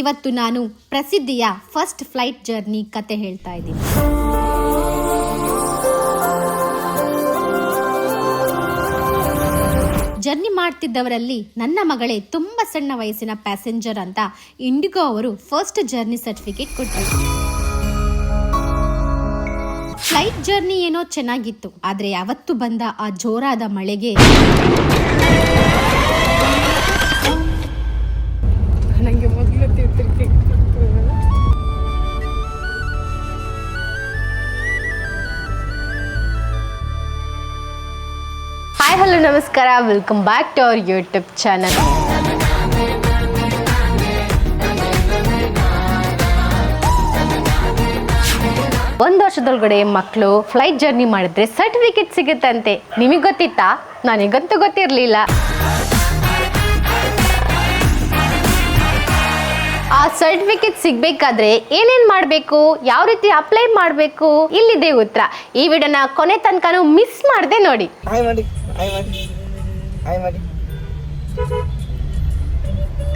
ಇವತ್ತು ನಾನು ಪ್ರಸಿದ್ಧಿಯ first flight journey ಕತೆ ಹೇಳ್ತಾ ಇದ್ದೀನಿ. ಜರ್ನಿ ಮಾಡ್ತಿದ್ದವರಲ್ಲಿ ನನ್ನ ಮಗಳೇ ತುಂಬ ಸಣ್ಣ ವಯಸ್ಸಿನ ಪ್ಯಾಸೆಂಜರ್ ಅಂತ ಇಂಡಿಗೋ ಅವರು ಫಸ್ಟ್ ಜರ್ನಿ ಸರ್ಟಿಫಿಕೇಟ್ ಕೊಟ್ಟರು ಫ್ಲೈಟ್ ಜರ್ನಿ ಏನೋ ಚೆನ್ನಾಗಿತ್ತು, ಆದರೆ ಯಾವತ್ತು ಬಂದ ಆ ಜೋರಾದ ಮಳೆಗೆ ಹಲೋ, ನಮಸ್ಕಾರ. Welcome back to our YouTube channel ಒಂದು ವರ್ಷದೊಳಗಡೆ ಮಕ್ಕಳು ಫ್ಲೈಟ್ ಜರ್ನಿ ಮಾಡಿದ್ರೆ ಸರ್ಟಿಫಿಕೇಟ್ ಸಿಗುತ್ತಂತೆ. ನಿಮಗೆ ಗೊತ್ತಿತ್ತಾ? ನನಗಂತೂ ಗೊತ್ತಿರಲಿಲ್ಲ. ಸರ್ಟಿಫಿಕೇಟ್ ಸಿಗ್ಬೇಕಾದ್ರೆ ಏನೇನ್ ಮಾಡಬೇಕು? ಯಾವ ರೀತಿ ಅಪ್ಲೈ ಮಾಡಬೇಕು? ಇಲ್ಲಿದೆ ಉತ್ತರ. ಈ ವಿಡಿಯೋನ ಕೊನೆ ತನಕನೂ ಮಿಸ್ ಮಾಡದೆ ನೋಡಿ. ಹಾಯ್ ಮಾಡಿ ಹಾಯ್ ಮಾಡಿ ಹಾಯ್ ಮಾಡಿ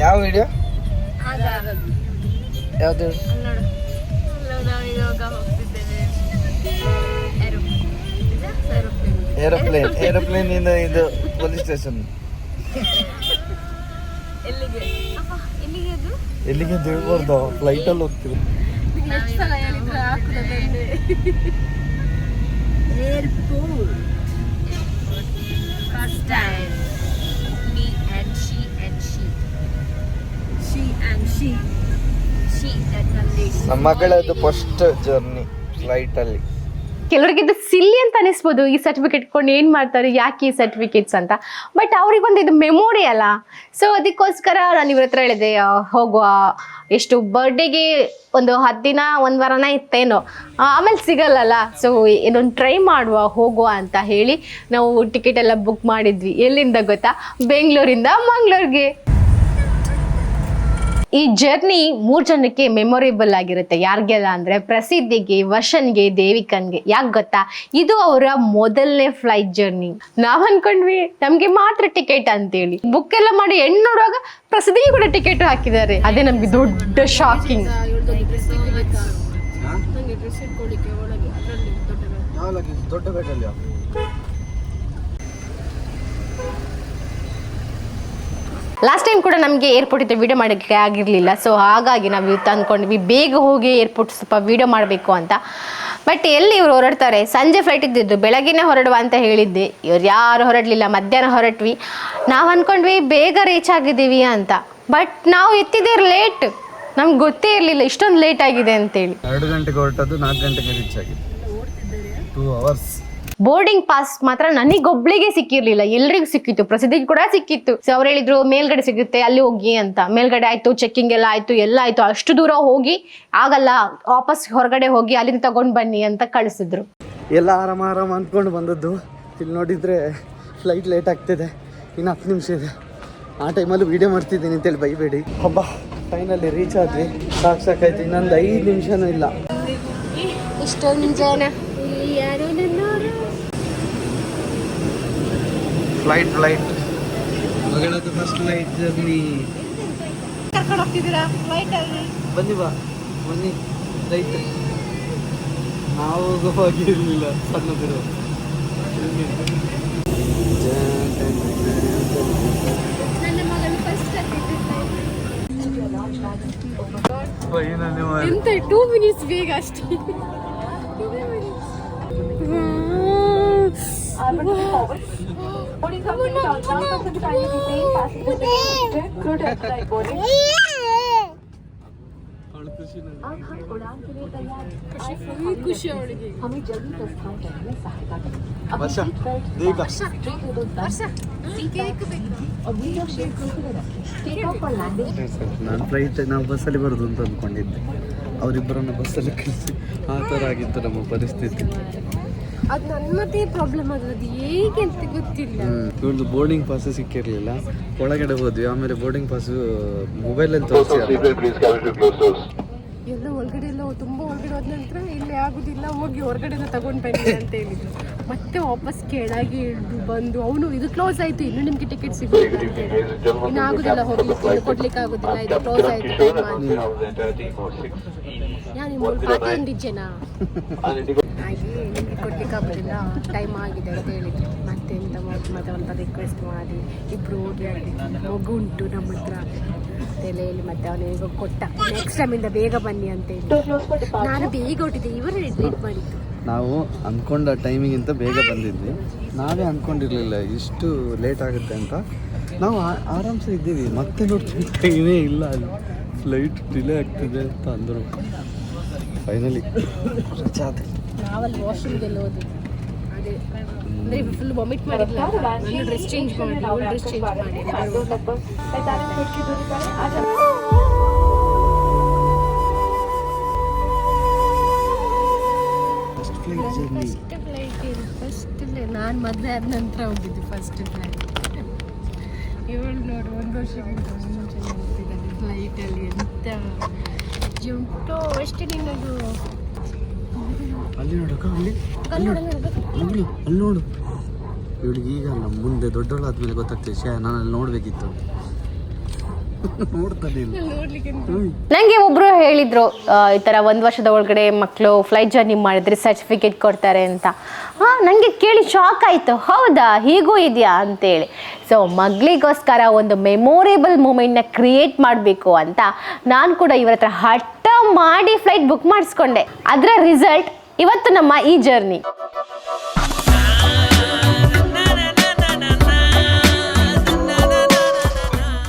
ಯಾವ ವಿಡಿಯೋ ಯಾವುದು? ಏರೋಪ್ಲೇನ್ ಏರೋಪ್ಲೇನ್ ಇಂದ ಇದು ಪೊಲೀಸ್ ಸ್ಟೇಷನ್ ಎಲ್ಲಿಗೆ? ಎಲ್ಲಿಗೆ ಫ್ಲೈಟ್ ಎಲ್ಲಿಗೆ ದೇವರು ಫ್ಲೈಟ್ ಅಲ್ಲಿ ಹೋಗ್ತೀವಿ ನೆಕ್ಸ್ಟ್ ಸಲ ಯಾರಿದ್ರು ಆಕುಲ ಬಂದೆ 1 ಫಸ್ಟ್ ಫಸ್ಟ್ ಜರ್ನಿ ಫ್ಲೈಟ್ ಅಲ್ಲಿ ಅಲ್ಲಿ ಕೆಲವರಿಗೆ ಇದು ಸಿಲ್ಲಿ ಅಂತ ಅನಿಸ್ಬೋದು. ಈ ಸರ್ಟಿಫಿಕೇಟ್ ಕೊಂಡು ಏನು ಮಾಡ್ತಾರೆ, ಯಾಕೆ ಈ ಸರ್ಟಿಫಿಕೇಟ್ಸ್ ಅಂತ. ಬಟ್ ಅವ್ರಿಗೊಂದು ಇದು ಮೆಮೊರಿ ಅಲ್ಲ. ಸೊ ಅದಕ್ಕೋಸ್ಕರ ನಾನು ಇವ್ರ ಹತ್ರ ಹೇಳಿದೆ ಹೋಗುವ, ಎಷ್ಟು ಬರ್ಡೇಗೆ ಒಂದು ಹತ್ತು ದಿನ, ಒಂದು ವಾರನ ಇತ್ತೇನೋ. ಆಮೇಲೆ ಸಿಗಲ್ಲಲ್ಲ. ಸೊ ಇದೊಂದು ಟ್ರೈ ಮಾಡುವ, ಹೋಗುವ ಅಂತ ಹೇಳಿ ನಾವು ಟಿಕೆಟ್ ಎಲ್ಲ ಬುಕ್ ಮಾಡಿದ್ವಿ. ಎಲ್ಲಿಂದ ಗೊತ್ತಾ? ಬೆಂಗಳೂರಿಂದ ಮಂಗಳೂರಿಗೆ. ಈ ಜರ್ನಿ ಮೂರ್ ಜನಕ್ಕೆ ಮೆಮೊರೇಬಲ್ ಆಗಿರುತ್ತೆ. ಯಾರಿಗೆಲ್ಲ ಅಂದ್ರೆ ಪ್ರಸಿದ್ಧಿಗೆ ವಶನ್ಗೆ ದೇವಿಕನ್ಗೆ. ಯಾಕೆ ಗೊತ್ತಾ? ಇದು ಅವರ ಮೊದಲನೇ ಫ್ಲೈಟ್ ಜರ್ನಿ ನಾವ್ ಅನ್ಕೊಂಡ್ವಿ ನಮ್ಗೆ ಮಾತ್ರ ಟಿಕೆಟ್ ಅಂತೇಳಿ. ಬುಕ್ ಎಲ್ಲ ಮಾಡಿ ಹೆಣ್ಣು ನೋಡುವಾಗ ಪ್ರಸಿದ್ಧಿಗೆ ಕೂಡ ಟಿಕೆಟ್ ಹಾಕಿದ್ದಾರೆ. ಅದೇ ನಮ್ಗೆ ದೊಡ್ಡ ಶಾಕಿಂಗ್ ದೊಡ್ಡ ಲಾಸ್ಟ್ ಟೈಮ್ ಕೂಡ ನಮಗೆ ಏರ್ಪೋರ್ಟ್ ಇತ್ತು ವಿಡಿಯೋ ಮಾಡೋಕ್ಕೆ ಆಗಿರಲಿಲ್ಲ. ಸೊ ಹಾಗಾಗಿ ನಾವು ಇವತ್ತು ಅಂದ್ಕೊಂಡ್ವಿ ಬೇಗ ಹೋಗಿ ಏರ್ಪೋರ್ಟ್ ಸ್ವಲ್ಪ ವೀಡಿಯೋ ಮಾಡಬೇಕು ಅಂತ. ಬಟ್ ಎಲ್ಲಿ ಇವರು ಹೊರಡ್ತಾರೆ? ಸಂಜೆ ಫ್ಲೈಟ್ ಇದ್ದಿದ್ದು ಬೆಳಗ್ಗೆನೇ ಹೊರಡುವ ಅಂತ ಹೇಳಿದ್ದೆ. ಇವ್ರು ಯಾರು ಹೊರಡಲಿಲ್ಲ. ಮಧ್ಯಾಹ್ನ ಹೊರಟ್ವಿ. ನಾವು ಅಂದ್ಕೊಂಡ್ವಿ ಬೇಗ ರೀಚ್ ಆಗಿದ್ದೀವಿ ಅಂತ. ಬಟ್ ನಾವು ಎತ್ತಿದ್ದೇ ಲೇಟ್ ನಮ್ಗೆ ಗೊತ್ತೇ ಇರಲಿಲ್ಲ. ಇಷ್ಟೊಂದು ಲೇಟ್ ಆಗಿದೆ ಅಂತೇಳಿ. ಎರಡು ಗಂಟೆಗೆ ಹೊರಟದ್ದು ನಾಲ್ಕು ಗಂಟೆಗೆ ರೀಚ್ ಆಗಿದೆ ಟೂ ಅವರ್ಸ್ ಬೋರ್ಡಿಂಗ್ ಪಾಸ್ ಮಾತ್ರ ನನಗೊಬ್ಳಿಗೆ ಸಿಕ್ಕಿರ್ಲಿಲ್ಲ ಎಲ್ರಿಗೂ ಸಿಕ್ಕಿತ್ತು ಪ್ರಸಿದ್ಧಿ ಕೂಡ ಸಿಕ್ಕಿತ್ತು. ಸೊ ಅವ್ರು ಹೇಳಿದ್ರು ಮೇಲ್ಗಡೆ ಸಿಗುತ್ತೆ ಅಲ್ಲಿ ಹೋಗಿ ಅಂತ. ಮೇಲ್ಗಡೆ ಆಯ್ತು ಚೆಕ್ಕಿಂಗ್ ಎಲ್ಲ ಆಯ್ತು ಎಲ್ಲ ಆಯ್ತು. ಅಷ್ಟು ದೂರ ಹೋಗಿ ಆಗಲ್ಲ ವಾಪಸ್ ಹೊರಗಡೆ ಹೋಗಿ ಅಲ್ಲಿಂದ ತಗೊಂಡ್ ಬನ್ನಿ ಅಂತ ಕಳಿಸಿದ್ರು. ಎಲ್ಲ ಆರಾಮ ಆರಾಮ ಅಂದ್ಕೊಂಡು ಬಂದದ್ದು. ಇಲ್ಲಿ ನೋಡಿದ್ರೆ ಫ್ಲೈಟ್ ಲೇಟ್ ಆಗ್ತಿದೆ. ಇನ್ನು ಹತ್ತು ನಿಮಿಷ ಇದೆ. ಆ ಟೈಮಲ್ಲಿ ವೀಡಿಯೋ ಮಾಡ್ತಿದ್ದೀನಿ ಅಂತೇಳಿ ಬೈಬೇಡಿ. ಹಬ್ಬ ಫೈನಲ್ಲಿ ರೀಚ್ ಆದ್ವಿ. ಸಾಕು ಸಾಕಾಯ್ತು ಇನ್ನೊಂದು ಐದು ನಿಮಿಷನೂ ಇಲ್ಲ. ಇಷ್ಟೊಂದು ಜನ ಫ್ಲೈಟ್ ಫ್ಲೈಟ್ ಮಗಳದ್ದು ಫಸ್ಟ್ ಫ್ಲೈಟ್ ಜರ್ನಿ ಬನ್ನಿ ಬಾ ಬನ್ನಿ. ರೈಟ್ ನಾವು ಹೋಗಿರಲಿಲ್ಲ ಸಣ್ಣದಿರು. ಎಂತ ಟೂ ಮಿನಿಟ್ಸ್ ಬೇಗ ಅಷ್ಟೇ. ಖುಷಿ ಅವಳಿಗೆ ವರ್ಷ ಬೇಗ ನಾನು ಫ್ಲೈಟ್ ನಾವು ಬಸ್ಸಲ್ಲಿ ಬರೋದು ಅಂತ ಅಂದ್ಕೊಂಡಿದ್ದೆ. ಅವರಿಬ್ಬರನ್ನ ಬಸ್ಸಲ್ಲಿ ಕಳಿಸಿ. ಆ ಥರ ಆಗಿತ್ತು ನಮ್ಮ ಪರಿಸ್ಥಿತಿ. ಅದು ನನ್ನ ಮತ್ತೆ ಪ್ರಾಬ್ಲಮ್ ಅದು ಅದು ಹೇಗೆ ಅಂತ ಗೊತ್ತಿಲ್ಲ. ಇವ್ರದ್ದು ಬೋರ್ಡಿಂಗ್ ಪಾಸ್ ಸಿಕ್ಕಿರಲಿಲ್ಲ. ಒಳಗಡೆ ಹೋದ್ವಿ. ಆಮೇಲೆ ಬೋರ್ಡಿಂಗ್ ಪಾಸ್ ಮೊಬೈಲ್ ಅಲ್ಲಿ ತೋರಿಸಿ ಎಲ್ಲ ಒಳಗಡೆ ಎಲ್ಲ ತುಂಬ ಒಳಗಡೆ ಹೋದ ನಂತರ ಇಲ್ಲಿ ಆಗುದಿಲ್ಲ ಹೋಗಿ ಹೊರಗಡೆ ತಗೊಂಡು ಬನ್ನಿ ಅಂತ ಹೇಳಿದ್ರು. ಮತ್ತೆ ವಾಪಸ್ ಕೆಳಗೆ ಇಳಿದು ಬಂದು ಅವನು ಇದು ಕ್ಲೋಸ್ ಆಯ್ತು ಇನ್ನು ನಿಮ್ಗೆ ಟಿಕೆಟ್ ಸಿಗ್ಬೇಕು ಅಂತ ಇನ್ನು ಆಗುದಿಲ್ಲ ಹೋಗ್ಲಿಕ್ಕೆ ಇನ್ನು ಕೊಡ್ಲಿಕ್ಕೆ ಆಗುದಿಲ್ಲ ಇದು ಕ್ಲೋಸ್ ಆಯ್ತು ನಾನು ನಿಮ್ಮ ಪಾಠ ಹಾಗೆ. ಕೊಡ್ಲಿಕ್ಕೆ ಟೈಮ್ ಆಗಿದೆ ಅಂತ ಹೇಳಿದ್ರು. ಮತ್ತೆ ಎಂತ ಮತ್ತೆ ಅಂತ ರಿಕ್ವೆಸ್ಟ್ ಮಾಡಿ. ಇಬ್ಬರು ಹೋಗಿ ಮಗು ಉಂಟು ನಮ್ಮ ಹತ್ರ. ತಲೆಯಲ್ಲಿ ಮತ್ತೆ ಅವನಿಗೆ ಕೊಟ್ಟ. ನೆಕ್ಸ್ಟ್ ಟೈಮಿಂದ ಬೇಗ ಬನ್ನಿ ಅಂತ ಹೇಳಿ. ನಾನು ಬೇಗ ಹೊಟ್ಟಿದ್ದೆ ಇವರು ಲೇಟ್ ಮಾಡಿದ್ದು. ನಾವು ಅಂದ್ಕೊಂಡ ಟೈಮಿಗಿಂತ ಬೇಗ ಬಂದಿದ್ವಿ. ನಾವೇ ಅಂದ್ಕೊಂಡಿರಲಿಲ್ಲ ಇಷ್ಟು ಲೇಟ್ ಆಗುತ್ತೆ ಅಂತ. ನಾವು ಆರಾಮ್ಸೆ ಇದ್ದೀವಿ. ಮತ್ತೆ ನೋಡ್ತೀವಿ ಟೈಮೇ ಇಲ್ಲ ಅಲ್ಲಿ. ಫ್ಲೈಟ್ ಡಿಲೇ ಆಗ್ತಿದೆ ಅಂತ ಅಂದರು. ಫೈನಲಿ ರಜೆ ನಾವಲ್ಲಿ ವಾಶ್ರೂಮ್ಗೆಲ್ಲ ಹೋದ್ವಿ. ಅದೇ. ಅಂದರೆ ಫುಲ್ ವಾಮಿಟ್ ಮಾಡಿಲ್ಲ ನಾನು ಡ್ರೆಸ್ ಚೇಂಜ್ ಮಾಡಿ? ಅವಳು ಡ್ರೆಸ್ ಚೇಂಜ್ ಮಾಡಿ. ಫಸ್ಟ್ ಫ್ಲೈಟ್ ಜರ್ನಿ ಫಸ್ಟ್ ನಾನು ಮದುವೆ ಆದ ನಂತರ ಹೋಗಿದ್ದು ಫಸ್ಟ್ ಫ್ಲೈಟ್ ಇವಳು ನೋಡು ಒಂದು ವರ್ಷಕ್ಕಿಂತ ಮುಂಚೆ ಹೋಗ್ತಿದ್ದಾನೆ ಫ್ಲೈಟಲ್ಲಿ ಎಂತ ಜುಂಟು. ಅಷ್ಟೇ ನಿನ್ನದು? ಅಲ್ಲಿ ನೋಡಕ್ಕ ಅಲ್ಲಿ ಅಲ್ಲಿ ನೋಡು. ಅಲ್ಲಿ ಅಲ್ಲಿ ನೋಡು. ಇವಳಿಗೆ ಈಗ ಅಲ್ಲ ಮುಂದೆ ದೊಡ್ಡವಳಾದ್ಮೇಲೆ ಗೊತ್ತಾಗ್ತದೆ ಶೇ ನಾನು ಅಲ್ಲಿ ನೋಡ್ಬೇಕಿತ್ತು ನಂಗೆ ಒಬ್ರು ಹೇಳಿದ್ರು ನನಗೆ ಒಬ್ಬರು ಹೇಳಿದರು ಈ ತರ ಒಂದ್ ವರ್ಷದ ಒಳಗಡೆ ಮಕ್ಕಳು ಫ್ಲೈಟ್ ಜರ್ನಿ ಮಾಡಿದ್ರೆ ಸರ್ಟಿಫಿಕೇಟ್ ಕೊಡ್ತಾರೆ ಅಂತ. ಹಾಂ ನನಗೆ ಕೇಳಿ ಶಾಕ್ ಆಯ್ತು. ಹೌದಾ? ಹೀಗೂ ಇದೆಯಾ? ಅಂತೇಳಿ. ಸೊ ಮಗಳಿಗೋಸ್ಕರ ಒಂದು ಮೆಮೊರೇಬಲ್ನ ಕ್ರಿಯೇಟ್ ಮಾಡಬೇಕು ಅಂತ ನಾನು ಕೂಡ ಇವರ ಹತ್ರ ಹಠ ಮಾಡಿ ಫ್ಲೈಟ್ ಬುಕ್ ಮಾಡಿಸ್ಕೊಂಡೆ. ಅದರ ರಿಸಲ್ಟ್ ಇವತ್ತು ನಮ್ಮ ಈ ಜರ್ನಿ.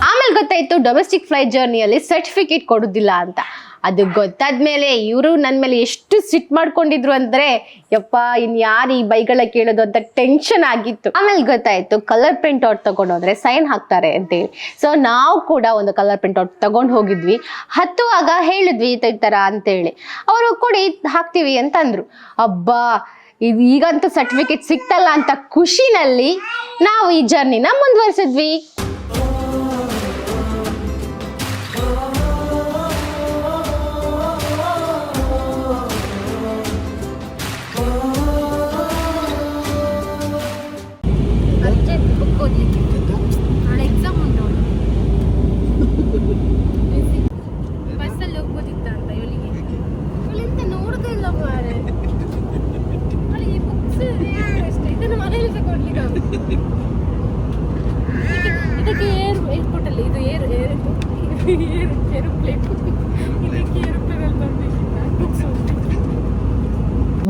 ಆಮೇಲೆ ಗೊತ್ತಾಯ್ತು ಡೊಮೆಸ್ಟಿಕ್ ಫ್ಲೈಟ್ ಜರ್ನಿಯಲ್ಲಿ ಸರ್ಟಿಫಿಕೇಟ್ ಕೊಡೋದಿಲ್ಲ ಅಂತ. ಅದು ಗೊತ್ತಾದ್ಮೇಲೆ ಇವರು ನನ್ನ ಮೇಲೆ ಎಷ್ಟು ಸಿಟ್ ಮಾಡ್ಕೊಂಡಿದ್ರು ಅಂದ್ರೆ, ಯಪ್ಪ, ಇನ್ ಯಾರು ಈ ಬೈಗಳ ಕೇಳೋದು ಅಂತ ಟೆನ್ಷನ್ ಆಗಿತ್ತು. ಆಮೇಲೆ ಗೊತ್ತಾಯ್ತು ಕಲರ್ ಪ್ರಿಂಟ್ ಔಟ್ ತಗೊಂಡೋದ್ರೆ ಸೈನ್ ಹಾಕ್ತಾರೆ ಅಂತೇಳಿ. ಸೊ ನಾವು ಕೂಡ ಒಂದು ಕಲರ್ ಪ್ರಿಂಟ್ ಔಟ್ ತಗೊಂಡು ಹೋಗಿದ್ವಿ. ಹತ್ತುವಾಗ ಹೇಳಿದ್ವಿ ಈ ತರ ಅಂತೇಳಿ. ಅವರು ಕೊಡಿ, ಹಾಕ್ತೀವಿ ಅಂತ ಅಂದ್ರು. ಅಬ್ಬಾ, ಇದು ಈಗಂತೂ ಸರ್ಟಿಫಿಕೇಟ್ ಸಿಕ್ತಲ್ಲ ಅಂತ ಖುಷಿನಲ್ಲಿ ನಾವು ಈ ಜರ್ನಿನ ಮುಂದುವರಿಸಿದ್ವಿ.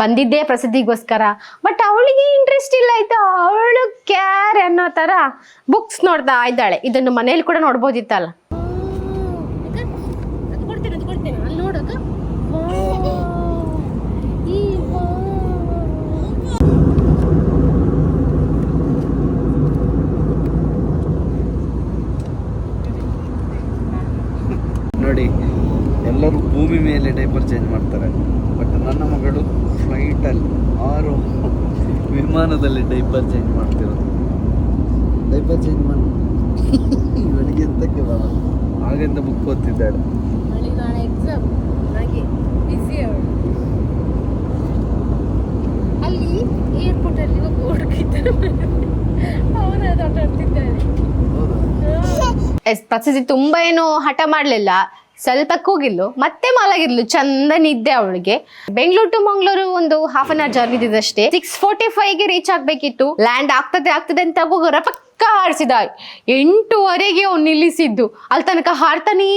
ಬಂದಿದ್ದೇ ಪ್ರಸಿದ್ಧಿಗೋಸ್ಕರ. ಬಟ್ ಅವಳಿಗೆ ಇಂಟ್ರೆಸ್ಟ್ ಇಲ್ಲ ಆಯ್ತು? ಅವಳು ಕ್ಯಾರ್ ಅನ್ನೋ ತರ ಬುಕ್ಸ್ ನೋಡ್ತಾ ಇದ್ದಾಳೆ. ಇದನ್ನು ಮನೇಲಿ ಕೂಡ ನೋಡ್ಬೋದಿತ್ತಲ್ಲ? ನೋಡಿ, ಎಲ್ಲರೂ ಭೂಮಿ ಮೇಲೆ ಡೈಪರ್ ಚೇಂಜ್ ಮಾಡ್ತಾರೆ ಬಟ್ ನನ್ನ ಮಗಳು ಫ್ಲೈಟಲ್ಲಿ ಆರು ವಿಮಾನದಲ್ಲಿ ಡೈಪರ್ ಚೇಂಜ್ ಮಾಡ್ತಿರೋದು ಡೈಪರ್ ಚೇಂಜ್ ಮಾಡಿ. ಇವನಿಗೆ ಎಂತಕ್ಕೆ ಬರಲ್ಲ ಹಾಗೆಂತ ಬುಕ್ ಓದ್ತಿದ್ದಾಳೆ. ಅಲ್ಲಿ ಏರ್ಪೋರ್ಟ್ ಅಲ್ಲಿ ಒಬ್ಬ ಹುಡುಗಿದ್ದರು ಅವನು ಅದು ಆಟ ಆಡ್ತಿದ್ದಾಳೆ ಎಸ್ ಪ್ರಸಿದ್ಧಿ ತುಂಬಾ ಏನು ಹಠ ಮಾಡಲಿಲ್ಲ. ಸ್ವಲ್ಪ ಕೂಗಿದ್ಲು, ಮತ್ತೆ ಮಲಗಿದ್ಲು ಚಂದ ನಿದ್ದೆ ಅವಳಿಗೆ. ಬೆಂಗಳೂರು ಟು ಮಂಗಳೂರು ಒಂದು ಹಾಫ್ ಅನ್ ಅವರ್ ಜರ್ನಿ ಇದ್ದಷ್ಟೇ ಸಿಕ್ಸ್ ಫೋರ್ಟಿ ಫೈವ್ಗೆ ರೀಚ್ ಆಗಬೇಕಿತ್ತು. ಲ್ಯಾಂಡ್ ಆಗ್ತದೆ ಆಗ್ತದೆ ಅಂತ ಹೋಗೋರ ಪಕ್ಕ ಹಾರಿಸಿದ ಎಂಟುವರೆಗೆ ಅವ್ನು ನಿಲ್ಲಿಸಿದ್ದು. ಅಲ್ಲಿ ತನಕ ಹಾರ್ತಾನೇ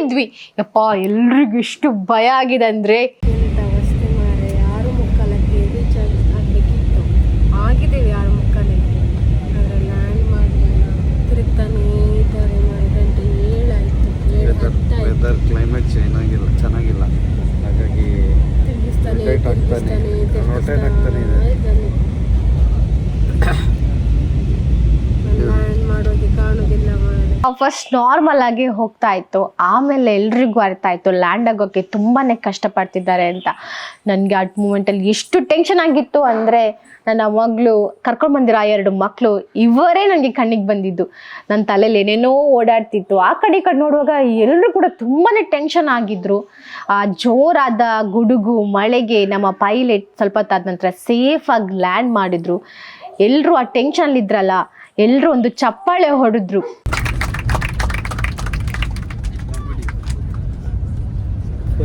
ಇದ್ವಿ. ಯಪ್ಪ, ಎಲ್ರಿಗೂ ಎಷ್ಟು ಭಯ ಆಗಿದೆ ಅಂದ್ರೆ ಎಂತ ಅವಸ್ಥೆ ಮಾರೆ ಆರು ಮುಕ್ಕಾಲಕ್ಕೆ ರೀಚ್ ಆಗಿ ಆಗಬೇಕಿತ್ತು ಆಗಿದ್ದೇವೆ ಆರು ಮುಕ್ಕಾಲಕ್ಕೆ ಆದರೆ ಲ್ಯಾಂಡ್ ಮಾಡಲಿಲ್ಲ ತಿರುಗ್ತಾನೇ ಇದ್ದಾರೆ ಮಾರೆ ಗಂಟೆ ಏಳಾಯ್ತು ಏಳು ವೆದರ್ ಹತ್ತಾಯ್ತು ವೆದರ್ ಕ್ಲೈಮೇಟ್ ಚೆನ್ನಾಗಿಲ್ಲ ಚೆನ್ನಾಗಿಲ್ಲ ಹಾಗಾಗಿ ತಿರುಗಿಸ್ತಾನೆ Rotate ಆಗ್ತಾನೆ. ತಿರುಗಿಸ್ತಾನೆ Rotate ಆಗ್ತಾನೆ ಇದೆ. ಲ್ಯಾಂಡ್ ಮಾಡೋದು ಕಾಣುದಿಲ್ಲ ಮಾರೆ ಫಸ್ಟ್ ನಾರ್ಮಲ್ ಆಗಿ ಹೋಗ್ತಾ ಇತ್ತು. ಆಮೇಲೆ ಎಲ್ರಿಗೂ ಅರ್ಥ ಆಯ್ತು ಲ್ಯಾಂಡ್ ಆಗೋಕೆ ತುಂಬಾನೇ ಕಷ್ಟಪಡ್ತಿದ್ದಾರೆ ಅಂತ. ನನಗೆ ಆ ಮೂಮೆಂಟಲ್ಲಿ ಎಷ್ಟು ಟೆನ್ಷನ್ ಆಗಿತ್ತು ಅಂದರೆ ನನ್ನ ಮಗಳು, ಕರ್ಕೊಂಡು ಬಂದಿರೋ ಆ ಎರಡು ಮಕ್ಕಳು ಇವರೇ ನನಗೆ ಕಣ್ಣಿಗೆ ಬಂದಿದ್ದು. ನನ್ನ ತಲೆಯಲ್ಲಿ ಏನೇನೋ ಓಡಾಡ್ತಿತ್ತು. ಆ ಕಡೆ ಕಡೆ ನೋಡುವಾಗ ಎಲ್ಲರೂ ಕೂಡ ತುಂಬಾನೇ ಟೆನ್ಷನ್ ಆಗಿದ್ರು. ಆ ಜೋರಾದ ಗುಡುಗು, ಮಳೆಗೆ ನಮ್ಮ ಪೈಲಟ್ ಸ್ವಲ್ಪ ಹೊತ್ತಾದ ನಂತರ ಸೇಫಾಗಿ ಲ್ಯಾಂಡ್ ಮಾಡಿದ್ರು. ಎಲ್ಲರೂ ಆ ಟೆನ್ಷನ್ ಇದ್ರಲ್ಲ ಎಲ್ಲರೂ ಒಂದು ಚಪ್ಪಾಳೆ ಹೊಡೆದ್ರು.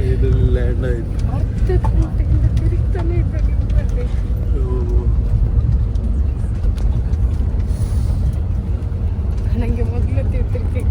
ಫೈನಲ್ ಲ್ಯಾಂಡ್ ಆಯ್ತು ಹತ್ತು ಗಂಟೆಯಿಂದ ತಿರುಗ್ತಾನೆ ಇದ್ದಾನೆ ಮತ್ತೆ. ನಂಗೆ ಮೊದಲು ತಿರ್ತಿರ್ತಿ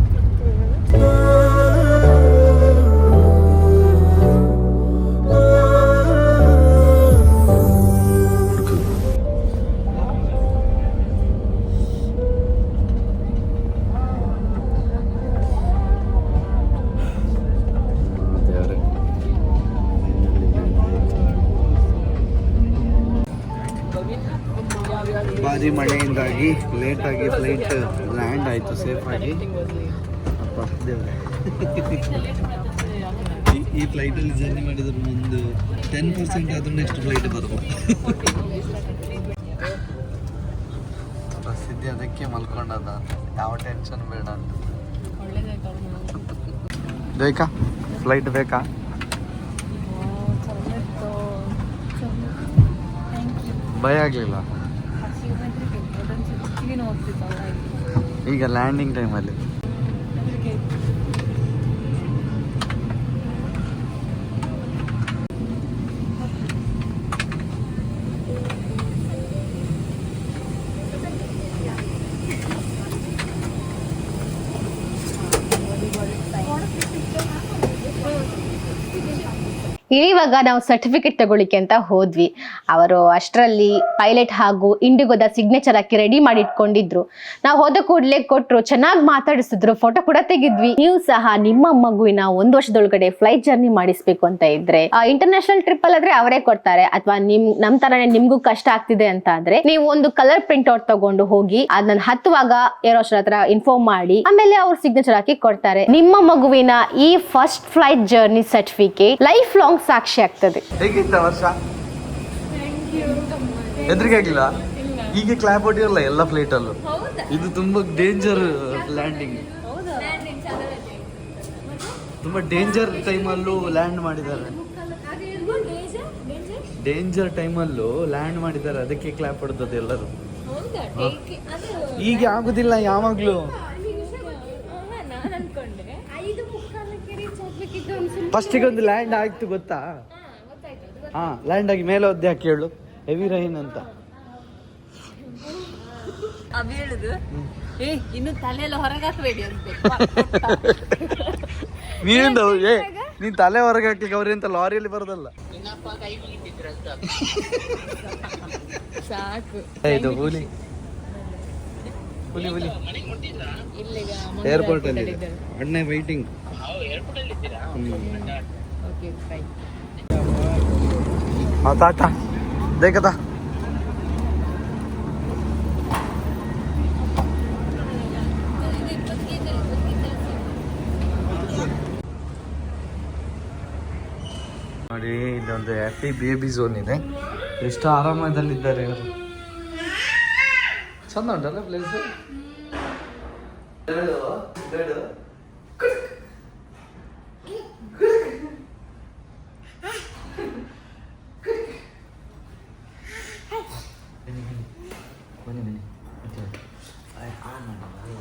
ಫ್ಲೈಟಲ್ಲಿ ಜರ್ನಿ ಮಾಡಿದ್ರೆ ಒಂದು ಟೆನ್ ಪರ್ಸೆಂಟ್ ಆದರೂ ನೆಕ್ಸ್ಟ್ ಫ್ಲೈಟ್ ಬರ್ಬೋದು. ಪ್ರಸಿದ್ಧಿ ಅದಕ್ಕೆ ಮಲ್ಕೊಂಡದ ಯಾವ ಟೆನ್ಷನ್ ಬೇಡ ಅಂತ. ಬೇಕಾ? ಫ್ಲೈಟ್ ಬೇಕಾ? ಭಯ ಆಗಲಿಲ್ಲ. ಈಗ ಲ್ಯಾಂಡಿಂಗ್ ಟೈಮಲ್ಲಿ ಇವಾಗ ನಾವು ಸರ್ಟಿಫಿಕೇಟ್ ತಗೊಳ್ಳಿಕ್ಕೆ ಅಂತ ಹೋದ್ವಿ. ಅವರು ಅಷ್ಟರಲ್ಲಿ ಪೈಲಟ್ ಹಾಗೂ ಇಂಡಿಗೋದ ಸಿಗ್ನೇಚರ್ ಹಾಕಿ ರೆಡಿ ಮಾಡಿ ಇಟ್ಕೊಂಡಿದ್ರು ನಾವು ಹೋದ ಕೂಡಲೇ ಕೊಟ್ಟರು ಚೆನ್ನಾಗಿ ಮಾತಾಡಿಸಿದ್ರು ಫೋಟೋ ಕೂಡ ತೆಗಿದ್ವಿ. ನೀವು ಸಹ ನಿಮ್ಮ ಮಗುವಿನ ಒಂದು ವರ್ಷದೊಳಗಡೆ ಫ್ಲೈಟ್ ಜರ್ನಿ ಮಾಡಿಸ್ಬೇಕು ಅಂತ ಇದ್ರೆ ಇಂಟರ್ನ್ಯಾಷನಲ್ ಟ್ರಿಪ್ ಅಲ್ಲಾದ್ರೆ ಅವರೇ ಕೊಡ್ತಾರೆ. ಅಥವಾ ನಿಮ್, ನಮ್ ತರನೇ ನಿಮ್ಗೂ ಕಷ್ಟ ಆಗ್ತಿದೆ ಅಂತ ಆದ್ರೆ, ನೀವು ಒಂದು ಕಲರ್ ಪ್ರಿಂಟ್ ಔಟ್ ತಗೊಂಡು ಹೋಗಿ ಅದನ್ನ ಹತ್ತುವಾಗ ಏರೋ ಹತ್ರ ಇನ್ಫಾರ್ಮ್ ಮಾಡಿ, ಆಮೇಲೆ ಅವ್ರು ಸಿಗ್ನೇಚರ್ ಹಾಕಿ ಕೊಡ್ತಾರೆ. ನಿಮ್ಮ ಮಗುವಿನ ಈ first flight journey certificate life long ಸಾಕ್ಷಿ ಆಗ್ತದೆ. ಹೇಗಿತ್ತ ವರ್ಷ? ಹೆದರಿಕೆ ಆಗಿಲ್ಲ ಈಗ ಕ್ಲಾಪ್ ಹೊಡಿಯಲ್ಲ ಎಲ್ಲ ಫ್ಲೈಟ್ ಅಲ್ಲೂ. ಇದು ತುಂಬಾ ಡೇಂಜರ್ ಲ್ಯಾಂಡಿಂಗ್ ತುಂಬಾ ಡೇಂಜರ್ ಟೈಮಲ್ಲೂ ಲ್ಯಾಂಡ್ ಮಾಡಿದ್ದಾರೆ. ಡೇಂಜರ್ ಟೈಮಲ್ಲೂ ಲ್ಯಾಂಡ್ ಮಾಡಿದ್ದಾರೆ. ಅದಕ್ಕೆ ಕ್ಲಾಪ್ ಹೊಡೆದದ್ದು ಎಲ್ಲರೂ. ಈಗ ಆಗುದಿಲ್ಲ ಯಾವಾಗ್ಲೂ. ಫಸ್ಟಿಗೆ ಒಂದು ಲ್ಯಾಂಡ್ ಆಯ್ತು ಗೊತ್ತಾ? ಹಾ ಲ್ಯಾಂಡ್ ಆಗಿ ಮೇಲೆ ಒದ್ದೆ ಹಾಕಿ ಹೇಳು. ಹೆವಿ ರೈನ್ ಅಂತ. ಇನ್ನು ತಲೆ ಏ ಇನ್ನು ತಲೆಯೆಲ್ಲ ಹೊರಗೆ ಹಾಕ್ಬೇಡಿ ಅಂತ. ಏ ನೀನ್ ತಲೆ ಹೊರಗೆ ಹಾಕ್ಲಿಕ್ಕೆ ಅಂತ ಲಾರಿಯಲ್ಲಿ ಬರೋದಲ್ಲ? ಸಾಕು. ಇದು ಹುಲಿ ಹುಲಿ ಹುಲಿ. ಏರ್ಪೋರ್ಟ್ ಅಲ್ಲಿ ಅಣ್ಣ ವೈಟಿಂಗ್ ಓಕೆ ಫೈನ್ ಟಾಟಾ ದೇಖತಾ ನೋಡಿ ಇದೊಂದು ಹ್ಯಾಪಿ ಬೇಬಿ ಝೋನ್ ಇದೆ. ಎಷ್ಟು ಆರಾಮದಲ್ಲಿದ್ದಾರೆ ಇವರು. ಚಂದ ಉಂಟಲ್ಲ ಪ್ಲೇಸ್ ಬನ್ನಿ ಬನ್ನಿ ಮತ್ತೆ ಆನ್ ಮಾಡಲ್ಲ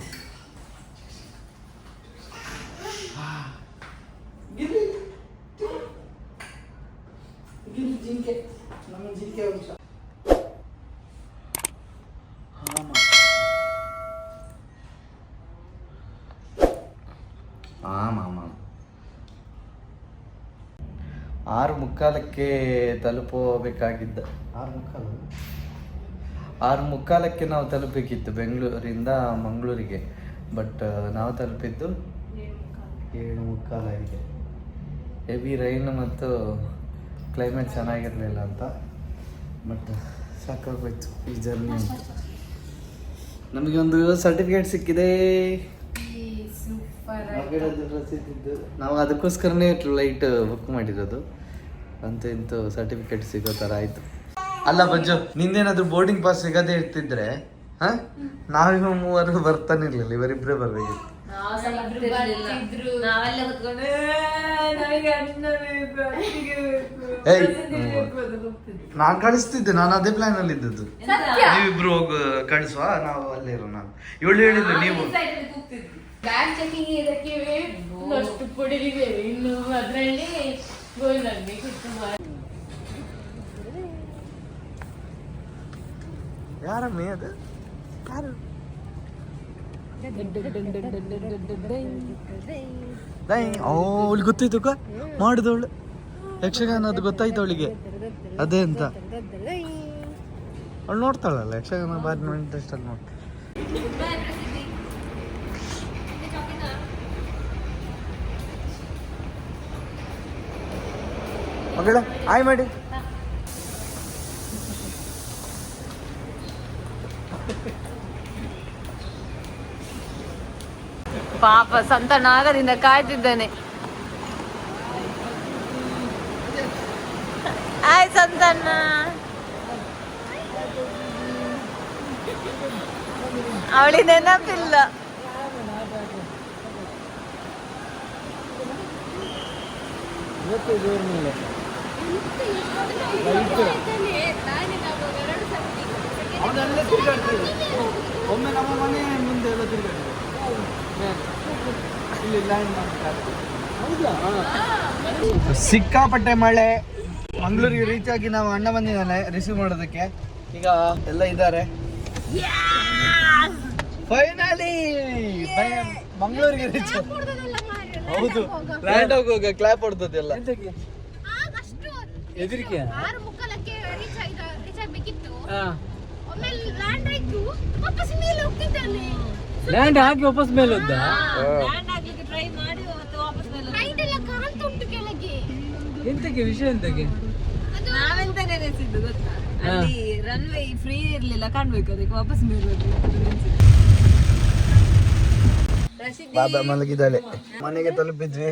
ಜಿಂಕೆ ನಮ್ಮ ಆಮ್ ಆಮಾಮ ಆರು ಮುಕ್ಕಾಲಕ್ಕೆ ತಲುಪಬೇಕಾಗಿದ್ದ. ಆರು ಮುಕ್ಕಾಲು? ಆರು ಮುಕ್ಕಾಲಕ್ಕೆ ನಾವು ತಲುಪಬೇಕಿತ್ತು ಬೆಂಗಳೂರಿಂದ ಮಂಗಳೂರಿಗೆ. ಬಟ್ ನಾವು ತಲುಪಿದ್ದು ಏಳು ಮುಕ್ಕಾಲಾಗಿದೆ ಹೆವಿ ರೈನ್ ಮತ್ತು ಕ್ಲೈಮೇಟ್ ಚೆನ್ನಾಗಿರಲಿಲ್ಲ ಅಂತ. ಬಟ್ ಸಾಕಾಗೋಯ್ತು ಈ ಜರ್ನಿ ಅಂತ. ನಮಗೆ ಒಂದು ಸರ್ಟಿಫಿಕೇಟ್ ಸಿಕ್ಕಿದೆ. ನಾವು ಅದಕ್ಕೋಸ್ಕರನೇ ಲೈಟ್ ಬುಕ್ ಮಾಡಿರೋದು. ಅಂತ ಇಂತ ಸರ್ಟಿಫಿಕೇಟ್ ಸಿಗೋ ಥರ ಆಯಿತು. ಅಲ್ಲ ಬಜ್ಜು ನಿಂದೇನಾದ್ರು ಬೋರ್ಡಿಂಗ್ ಪಾಸ್ ಸಿಗದೇ ಇರ್ತಿದ್ರೆ ಹಾಂ? ನಾವಿವ ಮೂವರು ಬರ್ತಾನೆ ಇರಲಿಲ್ಲ ಇವರಿಬ್ಬರೇ ಬರ್ಬೇಕಿತ್ತು. ನಾನ್ ಕಳಿಸ್ತಿದ್ದೆ ನಾನು ಅದೇ ಪ್ಲಾನ್ ಅಲ್ಲಿ ಇದ್ದದ್ದು. ನೀವಿಬ್ರು ಹೋಗ ಕಳಿಸುವ ನಾವು ಅಲ್ಲೇ ಇರೋ ನಾನು ಇವಳು ಹೇಳಿದ್ರು ನೀವು ಬ್ಯಾಗ್ ಚೆಕಿಂಗ್ ಇದಕ್ಕೆ ಅಷ್ಟು ಪುಡಿಲಿದ್ದೇವೆ. ಇನ್ನು ಅದರಲ್ಲಿ ಗೋಲ್ಡ್ ಆಗ್ಬೇಕಿತ್ತು ಯಾರಮ್ಮೆ ಅದು? ಯಾರು? ಅವಳು ಗೊತ್ತಾಯ್ತು ಕ ಮಾಡಿದವಳು. ಯಕ್ಷಗಾನ ಅದು ಗೊತ್ತಾಯ್ತು ಅವಳಿಗೆ. ಅದೇ ಅಂತ. ಅವಳು ನೋಡ್ತಾಳಲ್ಲ ಯಕ್ಷಗಾನ ಬಾರಿ ನೋಡಿ ಇಂಟ್ರೆಸ್ಟ್ ಅಲ್ಲಿ ನೋಡ್ತಾಳೆ. ಮಗಳ ಆಯ್ ಮಾಡಿ. ಪಾಪ ಸಂತ ನಾಗದಿಂದ ಕಾಯ್ತಿದ್ದಾನೆ. ಆಯ್ ಸಂತಣ್ಣ. ಅವಳಿ ನೆನಪಿಲ್ಲ. ಅವನ್ನೆಲ್ಲ ತಿರ್ಗಾಡ್ತೀವಿ ಒಮ್ಮೆ ನಮ್ಮ ಮನೆ ಮುಂದೆ ಎಲ್ಲ ತಿರ್ಗಾಡ್ತೀವಿ ಇಲ್ಲಿ ಲ್ಯಾಂಡ್ ಸಿಕ್ಕಾಪಟ್ಟೆ ಮಳೆ. ಮಂಗಳೂರಿಗೆ ರೀಚ್ ಆಗಿ ನಾವು ಅಣ್ಣ ಬಂದಿದ್ದಾನೆ ರಿಸೀವ್ ಮಾಡೋದಕ್ಕೆ. ಈಗ ಎಲ್ಲ ಇದ್ದಾರೆ. ಫೈನಲಿ ಮಂಗಳೂರಿಗೆ ರೀಚ್ ಹೌದು. ಲ್ಯಾಂಡ್ ಹೋಗುವಾಗ ಕ್ಲಾಪ್ ಹೊಡ್ದದ್ದೆಲ್ಲ. ಹೆದರಿಕೆ ಆರು ಮುಕ್ಕಾಲಕ್ಕೆ ರೀಚ್ ಆಯ್ತು ರೀಚ್ ಆಗ್ಬೇಕಿತ್ತು. ಒಮ್ಮೆ ಲ್ಯಾಂಡ್ ಆಯ್ತು ವಾಪಸ್ ಮೇಲೆ ಹೋಗ್ತಿದ್ದಾನೆ ಲ್ಯಾಂಡ್ ಹಾಕಿ ವಾಪಸ್ ಮೇಲೆ ಹೋದ ಟ್ರೈ ಮಾಡಿ ವಾಪಸ್ ನೈಟ್ ಎಲ್ಲ ಕಾಣ್ತಾ ಉಂಟು ಕೆಳಗೆ. ಎಂತಕ್ಕೆ ವಿಷಯ ಎಂತಕ್ಕೆ? ನಾವೆಂತ ನೆನೆಸಿದ್ದು ಗೊತ್ತಾ? ಅಲ್ಲಿ ರನ್ವೇ ಫ್ರೀ ಇರ್ಲಿಲ್ಲ ಕಾಣ್ಬೇಕು ಅದಕ್ಕೆ ವಾಪಸ್ ಮೇಲೆ ಬಾಬಾ ಮಲಗಿದ್ದಾಳೆ. ಮನೆಗೆ ತಲುಪಿದ್ವಿ.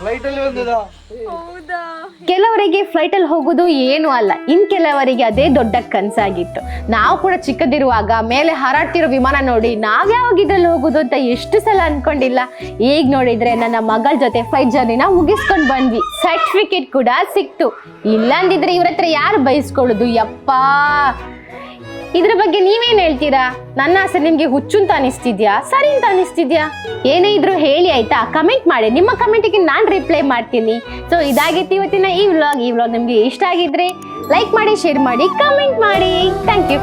ಫ್ಲೈಟ್ ಅಲ್ಲಿ ಕೆಲವರಿಗೆ ಹೋಗೋದು ಏನು ಅಲ್ಲ. ಇನ್ ಕೆಲವರಿಗೆ ಅದೇ ದೊಡ್ಡ ಕನಸಾಗಿತ್ತು. ನಾವು ಕೂಡ ಚಿಕ್ಕದಿರುವಾಗ ಮೇಲೆ ಹಾರಾಡ್ತಿರೋ ವಿಮಾನ ನೋಡಿ ನಾವ್ಯಾವಾಗ ಇದ್ರಲ್ಲಿ ಹೋಗೋದು ಅಂತ ಎಷ್ಟು ಸಲ ಅನ್ಕೊಂಡಿಲ್ಲ. ಈಗ ನೋಡಿದ್ರೆ ನನ್ನ ಮಗಳ ಜೊತೆ ಫ್ಲೈಟ್ ಜರ್ನಿನ ಮುಗಿಸ್ಕೊಂಡು ಬಂದ್ವಿ. ಸರ್ಟಿಫಿಕೇಟ್ ಕೂಡ ಸಿಕ್ತು. ಇಲ್ಲಾಂದಿದ್ರೆ ಇವ್ರ ಹತ್ರ ಯಾರು ಬಯಸ್ಕೊಳ್ಳೋದು ಯಪ್ಪಾ! ಇದ್ರ ಬಗ್ಗೆ ನೀವೇನ್ ಹೇಳ್ತೀರಾ? ನನ್ನ ಆಸೆ ನಿಮ್ಗೆ ಹುಚ್ಚು ಅಂತ ಅನಿಸ್ತಿದ್ಯಾ? ಸರಿ ಅಂತ ಅನಿಸ್ತಿದ್ಯಾ? ಏನೇ ಇದ್ರು ಹೇಳಿ ಆಯ್ತಾ? ಕಮೆಂಟ್ ಮಾಡಿ. ನಿಮ್ಮ ಕಮೆಂಟಿಗೆ ನಾನು ರಿಪ್ಲೈ ಮಾಡ್ತೀನಿ. ಸೊ ಇದಾಗಿತ್ತು ಇವತ್ತಿನ ಈ ವ್ಲಾಗ್ ಈ ವ್ಲಾಗ್ ನಿಮ್ಗೆ ಇಷ್ಟ ಆಗಿದ್ರೆ ಲೈಕ್ ಮಾಡಿ ಶೇರ್ ಮಾಡಿ ಕಮೆಂಟ್ ಮಾಡಿ. Thank you